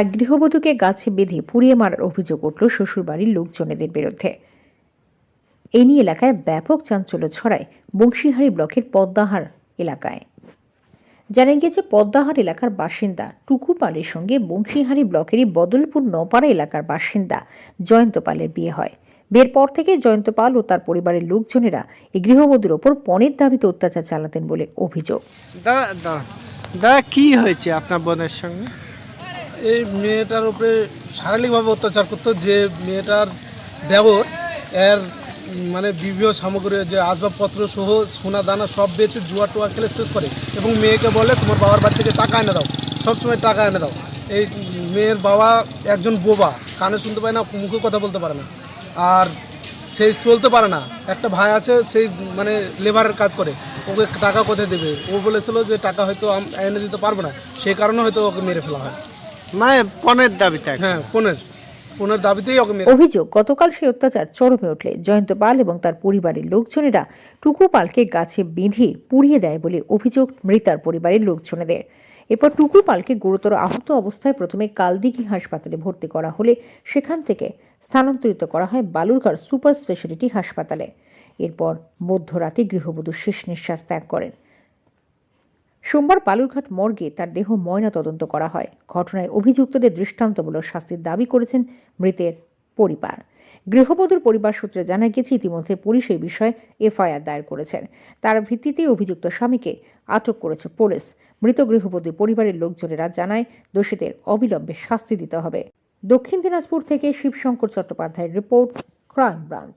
এক গৃহবধূকে গাছে বেঁধে পুড়িয়ে মারার অভিযোগ উঠল শ্বশুরবাড়ির লোকজনেদের বিরুদ্ধে। এ নিয়ে এলাকায় ব্যাপক চাঞ্চল্য ছড়ায় বংশীহারি ব্লকের পদ্মাহার এলাকায়। জানা গিয়েছে, পদ্মাহার এলাকার বাসিন্দা টুকু পালের সঙ্গে বংশীহারি ব্লকেরই বদলপুর নপাড়া এলাকার বাসিন্দা জয়ন্ত পালের বিয়ে হয়। বিয়ের পর থেকে জয়ন্ত পাল ও তার পরিবারের লোকজনেরা এই গৃহবধূর ওপর পণের দাবিতে অত্যাচার চালাতেন বলে অভিযোগ। দাদা দাদা কি হয়েছে আপনার বোনের সঙ্গে? এই মেয়েটার উপরে শারীরিকভাবে অত্যাচার করতো, যে মেয়েটার দেবর, এর মানে বিভিন্ন সামগ্রী, যে আসবাবপত্র সহ সোনা, দানা সব বেচে জুয়া টুয়া খেলে শেষ করে। এবং মেয়েকে বলে, তোমার বাবার বাড়ি থেকে টাকা এনে দাও, সবসময় টাকা এনে দাও। এই মেয়ের বাবা একজন বোবা, কানে শুনতে পায় না, মুখে কথা বলতে পারে না। আর সেই চলতে পারে না। একটা ভাই আছে, সেই মানে লেবারের কাজ করে। ওকে টাকা কোথায় দেবে? ও বলেছিল যে, টাকা হয়তো এনে দিতে পারবে না। সেই কারণে হয়তো ওকে মেরে ফেলা হয়। মানে পণের দাবিতে হ্যাঁ দাবিতেই অভিযোগ গতকাল সেই অত্যাচার চরমে উঠলে। জয়ন্ত পাল এবং তার পরিবারের লোকজনেরা টুকু পালকে গাছে বেঁধে পুড়িয়ে দেয় বলে অভিযোগ মৃতার পরিবারের লোকজনেদের। এরপর টুকু পালকে গুরুতর আহত অবস্থায় প্রথমে কালদিঘি হাসপাতালে ভর্তি করা হলে সেখান থেকে স্থানান্তরিত করা হয় বালুরঘাট সুপার স্পেশালিটি হাসপাতালে। এরপর মধ্যরাতে গৃহবধূ শেষ নিঃশ্বাস ত্যাগ করেন। সোমবার বালুরঘাট মর্গে তার দেহ ময়না তদন্ত করা হয়। ঘটনায় অভিযুক্তদের দৃষ্টান্তমূলক শাস্তির দাবি করেছেন মৃতের পরিবার। গৃহবধূর পরিবার সূত্রে জানা গেছে, ইতিমধ্যে পুলিশ এই বিষয়ে এফআইআর দায়ের করেছেন। তার ভিত্তিতেই অভিযুক্ত স্বামীকে আটক করেছে পুলিশ। মৃত গৃহবধূর পরিবারের লোকজনেরা জানায়, দোষীদের অবিলম্বে শাস্তি দিতে হবে। দক্ষিণ দিনাজপুর থেকে শিবশঙ্কর চট্টোপাধ্যায়ের রিপোর্ট, ক্রাইম ব্রাঞ্চ।